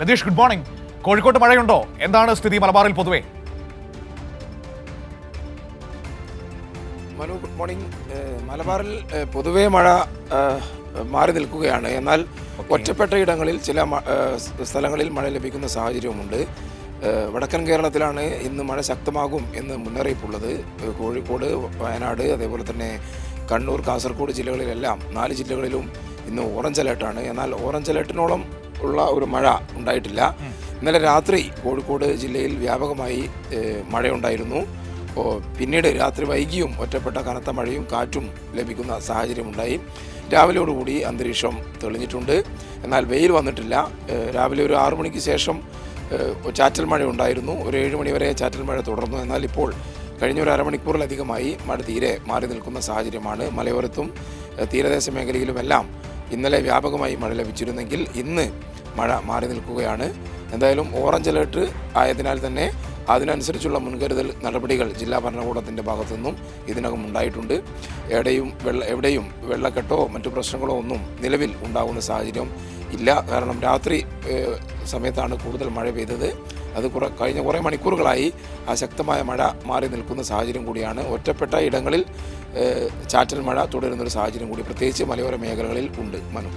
Ratheesh good morning കോഴിക്കോട്ട് മഴയുണ്ടോ? എന്താണ് സ്ഥിതി മലബാറിൽ പൊതുവെ? മനു ഗുഡ് മോർണിംഗ് മലബാറിൽ പൊതുവേ മഴ മാറി നിൽക്കുകയാണ്. എന്നാൽ ഒറ്റപ്പെട്ട ഇടങ്ങളിൽ ചില സ്ഥലങ്ങളിൽ മഴ ലഭിക്കുന്ന സാഹചര്യവുമുണ്ട്. വടക്കൻ കേരളത്തിലാണ് ഇന്ന് മഴ ശക്തമാകും എന്ന് മുന്നറിയിപ്പുള്ളത്. കോഴിക്കോട് വയനാട് അതേപോലെ തന്നെ കണ്ണൂർ കാസർഗോഡ് ജില്ലകളിലെല്ലാം നാല് ജില്ലകളിലും ഇന്ന് ഓറഞ്ച് അലേർട്ടാണ്. എന്നാൽ ഓറഞ്ച് അലേർട്ടിനോളം ഉള്ള ഒരു മഴ ഉണ്ടായിട്ടില്ല. ഇന്നലെ രാത്രി കോഴിക്കോട് ജില്ലയിൽ വ്യാപകമായി മഴയുണ്ടായിരുന്നു. പിന്നീട് രാത്രി വൈകിയും ഒറ്റപ്പെട്ട കനത്ത മഴയും കാറ്റും ലഭിക്കുന്ന സാഹചര്യമുണ്ടായി. രാവിലെയോടുകൂടി അന്തരീക്ഷം തെളിഞ്ഞിട്ടുണ്ട്. എന്നാൽ വെയിൽ വന്നിട്ടില്ല. രാവിലെ ഒരു ആറു മണിക്ക് ശേഷം ചാറ്റൽ മഴ ഉണ്ടായിരുന്നു. ഒരു ഏഴ് മണി വരെ ചാറ്റൽ മഴ തുടർന്നു. എന്നാൽ ഇപ്പോൾ കഴിഞ്ഞ ഒരു അരമണിക്കൂറിലധികമായി മഴ തീരെ മാറി നിൽക്കുന്ന സാഹചര്യമാണ് മലയോരത്തും. തീരദേശ മേഖലയിലുമെല്ലാം ഇന്നലെ വ്യാപകമായി മഴ ലഭിച്ചിരുന്നെങ്കിൽ ഇന്ന് മഴ മാറി നിൽക്കുകയാണ്. എന്തായാലും ഓറഞ്ച് അലേർട്ട് ആയതിനാൽ തന്നെ അതിനനുസരിച്ചുള്ള മുൻകരുതൽ നടപടികൾ ജില്ലാ ഭരണകൂടത്തിന്റെ ഭാഗത്തു നിന്നും ഇതിനകം ഉണ്ടായിട്ടുണ്ട്. എവിടെയും വെള്ള എവിടെയും വെള്ളക്കെട്ടോ മറ്റു പ്രശ്നങ്ങളോ ഒന്നും നിലവിൽ ഉണ്ടാകുന്ന സാഹചര്യം ഇല്ല. കാരണം രാത്രി സമയത്താണ് കൂടുതൽ മഴ പെയ്തത്. അത് കുറെ കഴിഞ്ഞ കുറേ മണിക്കൂറുകളായി ആ ശക്തമായ മഴ മാറി നിൽക്കുന്ന സാഹചര്യം കൂടിയാണ്. ഒറ്റപ്പെട്ട ഇടങ്ങളിൽ ചാറ്റൽ മഴ തുടരുന്നൊരു സാഹചര്യം കൂടി. പ്രത്യേകിച്ച് മലയോര മേഖലകളിൽ ഉണ്ട് മനു.